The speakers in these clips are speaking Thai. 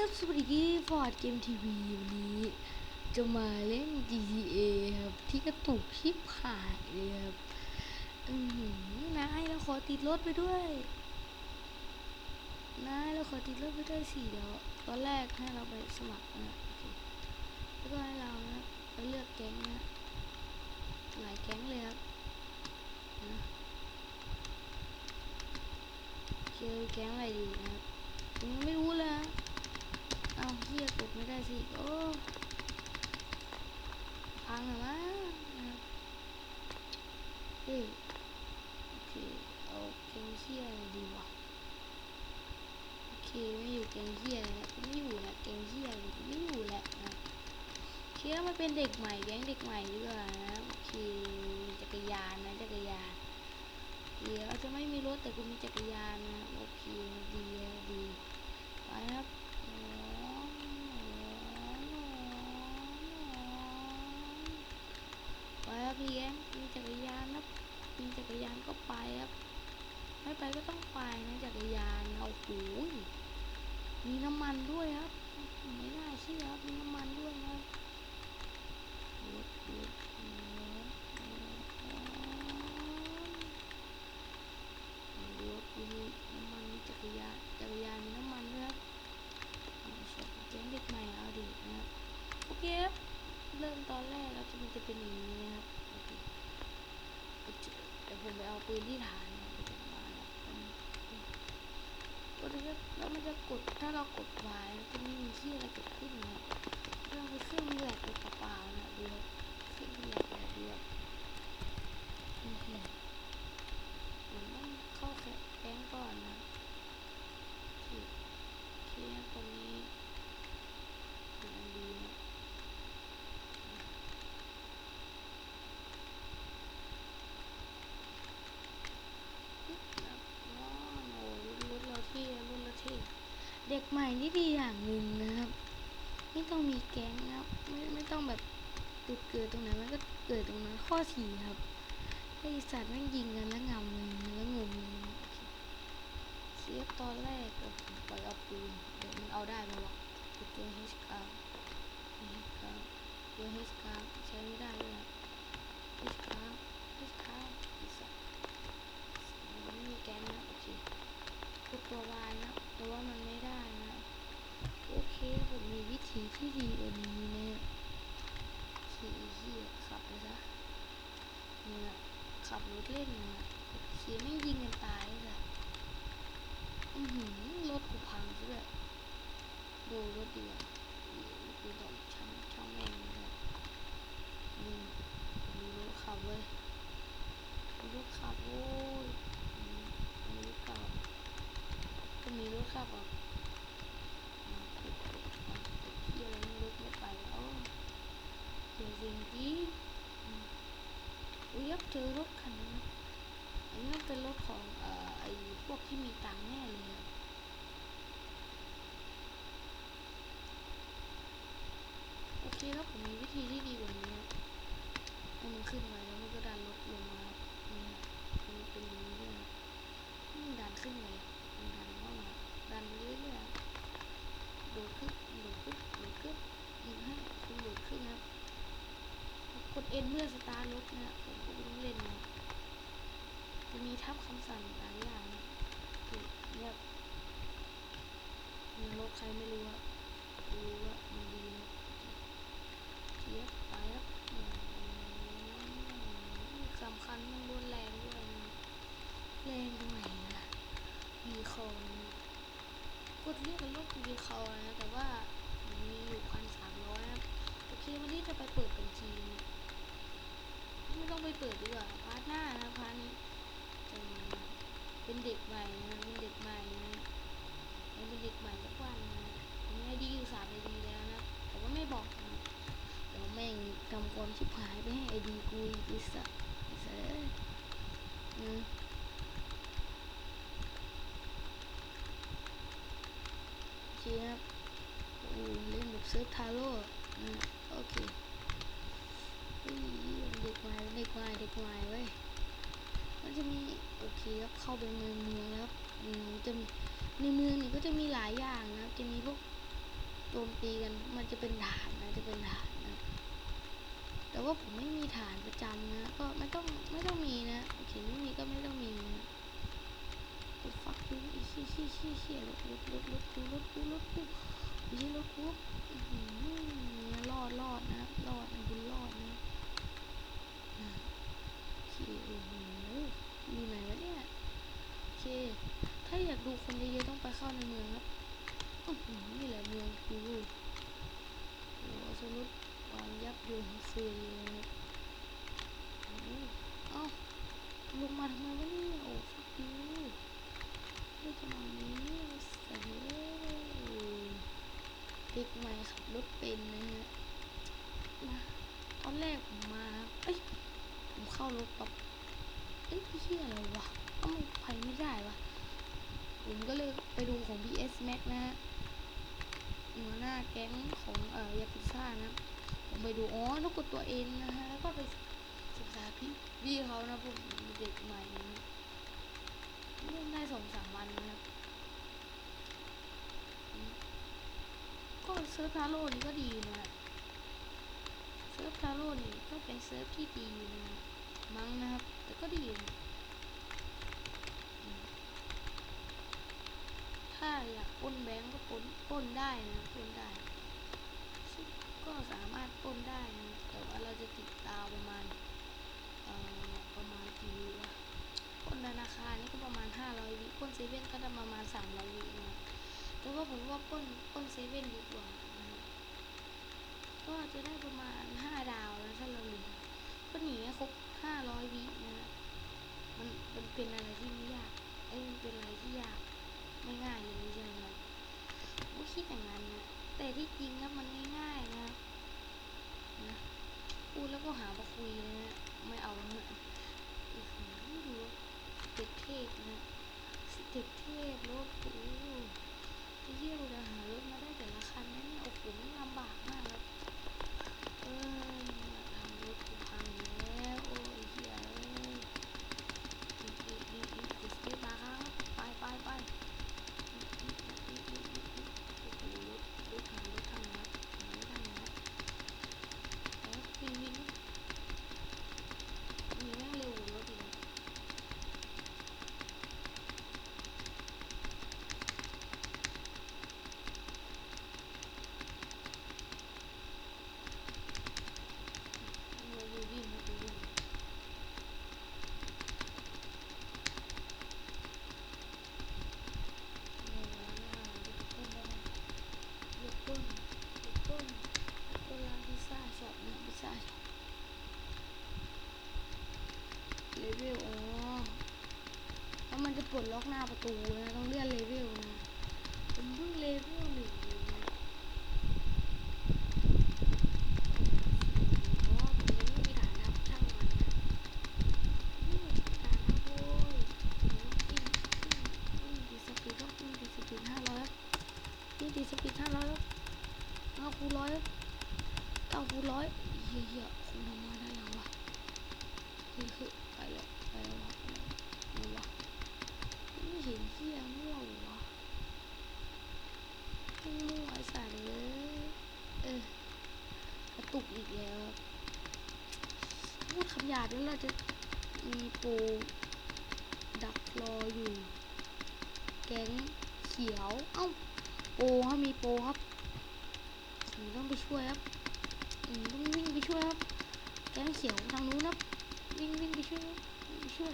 ครับสวัสดีครับฟอร์ดเกมทีวีวันนี้ จะมาเล่น GTA ครับ ที่กระตุกชิบหายเลยครับ อือหือนายเราขอติดรถไปด้วยนายเราขอติดรถไปด้วยสิเดี๋ยวตอนแรกให้เราไปสมัครนะโอเคแล้วก็ให้เรานะไปเลือกแก๊งนะหลายแก๊งเลยครับนะเจอแก๊งอะไรดีนะครับยังไม่รู้เลยนะ เอาเฮียกดไม่ได้สิ โอ้ พังเหรอวะนะเฮ้ยโอเค เอาแกงเฮียอะไรดีวะโอเค ไม่อยู่แกงเฮียแล้วไม่อยู่แหละแกงเฮียอะไรไม่อยู่แหละนะโอเคเอามาเป็นเด็กใหม่แก๊งเด็กใหม่ดีกว่านะโอเคจักรยานนะจักรยานเดี๋ยวอาจจะไม่มีรถแต่กูมีจักรยานนะโอเคดีดีไปครับ ไปครับพี่แกมีจักรยานนะมีจักรยานก็ไปครับไม่ไปก็ต้องไปนะจักรยานเอาหูยมีน้ำมันด้วยครับ ไม่น่าเชื่อครับมีน้ำมันด้วยนะรถรถรถมีน้ำมันมีจักรยานจักรยานมีน้ำมันด้วยครับ เอาเช็คแก๊งเด็กใหม่เอาดินะครับโอเคครับเริ่มตอนแรกแล้วจะมันจะเป็นอย่างนี้นะครับโอเคเดี๋ยวผม ไปเอาปืนที่ฐานมาแล้วกดนะแล้วมันจะกดถ้าเรากดวายจะไม่มีที่อะไรเกิดขึ้นนะเราไปเครื่องแหลกไปเปล่าๆนะดูครับเครื่องแหลกเดียวอื้อหือผมต้องเข้าแก๊งก่อนนะโอเคตรงนี้ดีนะแบบว้าวโอ้รุ่นรถเราเที่รุ่นเราเที่เด็ก ใหม่นี่ดีอย่างหนึ่งนะครับ ไม่ต้องมีแก๊งนะครับไม่ไม่ต้องแบบจุดเกิดตรงไหนมันก็เกิดตรงนั้นข้อสี่ครับไอสัตว์แม่งยิงกันแล้วงำเลยแล้วงงเลยโอเคเสียตอนแรกกับผมปล่อยเอาปืนเดี๋ยวมันเอาได้ไหมวะตัว H กลาง H กาตัว H กาใช้ไม่ได้เลยอะ H กลาง H กลางอีสัตว์มันไม่มีแกนนะโอเคกดตัว Y นะแต่ว่ามันไม่ได้นะโอเคผมมีวิธีที่ดีกว่านี้นะขี่เหี้ยขับไปซะเนี่ยขับรถเล่นนะขี่ไม่งยิงกันตายเลยอือหือรถกูพังซะด้วย ดูรถดีอะดูแบบช่างช่างแม่งเลยนี่มีรถขับเว้ยมีรถขับโว้ยอืมมีรถขับก็มีรถขับอะอะกดกดอะกดที่อะไรไม่รถไม่ไปแล้วเจอสิ่งที่อืม อุ้ยยับเจอรถคันนี้นะอันนี้มันเป็นรถของเอ่อไอ้พวกที่มีตังค์แน่เลยโอเคแล้วผมมีวิธีที่ดีกว่านี้เอามันขึ้นไปแล้วมันก็ดันรถลงมานี่นะมันเป็นอย่างนี้ด้วยนะมันดันขึ้นไปมันดันเข้ามาดันไปเรื่อยๆโดดขึ้นโดดขึ้นโดดขึ้นยิงให้คุณโดดขึ้นนะครับกดเอ็นเพื่อสตาร์ทรถนะผมก็ไม่ต้องเล่นนะจะมีทับคำ สั่งหลายอย่างเนี่ยมันรถใครไม่รู้อะรู้ว่ามันดีนะเทียบไปครับอืมสำคัญมันรุนแรงด้วยแรงตรงไหนล่ะมีคอนกดเรียกกันรถมีคอนะแต่ว่ามีอยู่พันสามร้อยครับโอเควันนี้จะไปเปิดบัญชีไม่ต้องไปเปิดดีกว่าพาร์ทหน้านะพาร์ทนี้ เป็นเด็กใหม่นะเป็นเด็กใหม่นะยังเป็นเด็กใหม่สักวันนะมีไอดีอยู่สามไอดีแล้วนะแต่ว่าไม่บอกนะเดี๋ยวแม่งทำความชิบหายไปให้ไอดีกูอีกไอ้สัสไอ้สัสอืมโอเคครับโอ้เล่นแบบเซิร์ฟทาโร่นะโอเคเด็กใหม่เด็กใหม่เด็กใหม่เว้ย มันจะมีโอเคครับเข้าไปเมืองเมืองแล้วครับจะมีในเมืองนี่ก็จะมีหลายอย่างนะครับ จะมีพวกโจมตีกันมันจะเป็นฐานนะจะเป็นฐานนะแต่ว่าผมไม่มีฐานประจำนะก็ไม่ต้องไม่ต้องมีนะโอเคไม่มีก็ไม่ต้องมีนะโอ้ฟักยูอีชี่ชี่ชี่ยเชี่รถรถรถรถกูรถกูรถกูไม่ใช่รถกูอื้อหือรอดรอดนะรอดนะบุญรอดนะ โอเคโอ้โหอยู่ไหนวะเนี่ยโอเค ถ้าอยากดูคนเยอะๆต้องไปเข้าในเมืองครับอื้อหือนี่แหละเมืองกูโอ้โหสรุปวางยับเยินเสียเลยโอ้โหเอ้าลงมาทำไมวะเนี่ยโอ้ฟักยูไม่จะมานี้เสียเด็กใหม่ขับรถเป็นนะฮะมาตอนแรกผมมาเอ้ย ผมเข้ารถแบบเอ้ยพี่เฮียอะไรวะเอ้ามันไปไม่ได้วะผมก็เลยไปดูของ BS Max นะฮะหัวหน้าแก๊งของเอ่อยากุซ่านะผมไปดูอ๋อต้องกดตัวเองนะฮะแล้วก็ไปศึกษาพี่พี่เขานะผมเด็กใหม่นะเล่นได้สองสามวันนะครับก็เซิร์ฟทาโร่นี่ก็ดีนะเซิร์ฟทาโร่นี่ก็เป็นเซิร์ฟที่ดีนะ มั้งนะครับ แต่ก็ดีถ้าอยากป้นแบงก์ก็ป้นป้นได้นะป้นได้ก็สามารถป้นได้นะแต่ว่าเราจะติดดาวประมาณประมาณกี่วิวะป้นธนาคารนี่ก็ประมาณ 500 วิป้นเซเว่นก็จะประมาณ 300 วินะแต่ว่าผมว่าป้นป้นเซเว่นดีกว่านะก็จะได้ประมาณ 5 ดาวแล้วถ้าเราหลือก็หนีให้ครบ500วินะมันมันเป็นอะไรที่ไม่ยากเอ้ยมันเป็นอะไรที่ยากไม่ง่ายเลยใช่ไหมครับผมก็คิดอย่างนั้นนะแต่ที่จริงแล้วมันง่ายๆนะนะพูดแล้วก็หามาคุยนะฮะไม่เอาเนื้อหือดูสเต็ปเทพนะสเต็ปเทพรถโอ้โหไอ้เหี้ยเราจะหารถมาได้แต่ละคันนะเนี่ยโอ้โหมันลำบากมากครับเอ้ยทำรถกูพังแล้วโอ้ยเหี้ยเอ้ยอีกอีกอีกอีกติดสเตปบาร์ครับไปไปไปอีกอีกอีกอีกอีกอีกอีกโอ้โหรถรถถังรถถังนะรถถังนะโอ้วิ่งวิ่งมีแม่งเร็วกว่ารถอีกนะ เราดูวิ่งนะดูวิ่งเนี่ยนะต้นได้ไหมยกต้นยกต้นยกต้นร้านพิซซ่าช็อปนะพิซซ่าช็อปเลเวลอ๋อแล้วมันจะป ล็อกหน้าประตูนะต้องเลื่อนเลเวลนะผมเพิ่งเลเวลหนึ่งเองนะโอ้ผมยังไม่มีฐานทัพช่างมันนะนี่ฐานทัพโว้ยโอ้วิ่งวิ่งวิ่งดีสปีดครับวิ่งดีสปีดห้าร้อยวิ่งดีสปีดห้าร้อยครับเก้าคูณร้อยเก้าคูร้อยเยเฮียคงทำมาได้แล้ววะเฮ้ยเฮ้ยไปแล้วไปแล้ววะไปแล้วไม่วะ เห็นเฮียมั่วเหรอวะม่มั่วสัตว์เลยเออกระตุกอีกแล้วครับพูดคำหยาบแล้วเราจะมีโปรดักรออยู่ แก๊งเขียว เอ้าโปรครับมีโปรครับผมต้องไปช่วยครับอืมต้องวิ่งไปช่วยครับ แก๊งเขียวทางนู้นครับ วิ่งวิ่งไปช่วยไปช่วย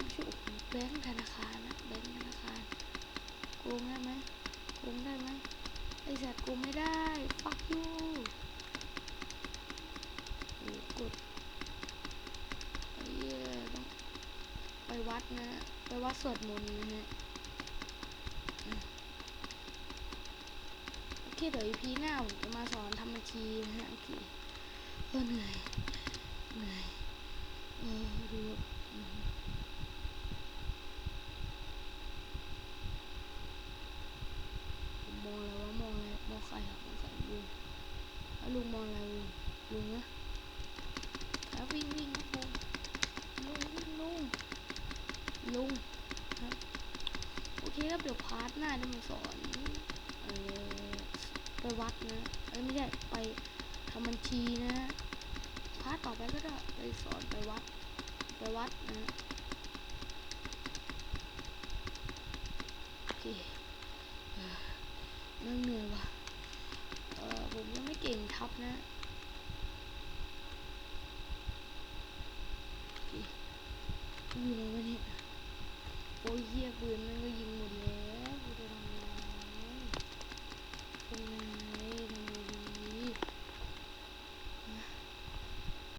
วิ่งไปช่วยแบงค์ธนาคารนะแบงค์ธนาคารโกงได้ไหมโกงได้ไหมไอสัตว์โกงไม่ได้ fuck you กดไอ้เหี้ต้องไปวัดนะ ไปวัดสวดมนต์นะฮะโอเคเดี๋ยว EP หน้าผมจะมาสอนทำบัญชีนะฮะโอเคเหนื่อยเหนื่อยเออดูแบบอืมผมมองอะไรวะมองอะไรมองใครอะมองใครลุงแล้วลุงมองอะไรลุงลุงนะ แล้ววิ่งวิ่งครับผมลุงวิ่งลุงลุง ครับเคครับ เดี๋ยวพาร์ทหน้าจะมาสอนเอ่อดนะเอ้ยไม่ใช่ไปทำบัญชีนะพาร์ทต่อไปก็ได้ไปสอนไปวัด ไปวัดนะโอเคเอ่อเหนื่อยว่ะเออผมยังไม่เก่งทับนะโอเคอยู่ไหนวะเนี่ย โอ้ยเยี่ยปืนมันก็ยิงหมดแล้วเป็นไง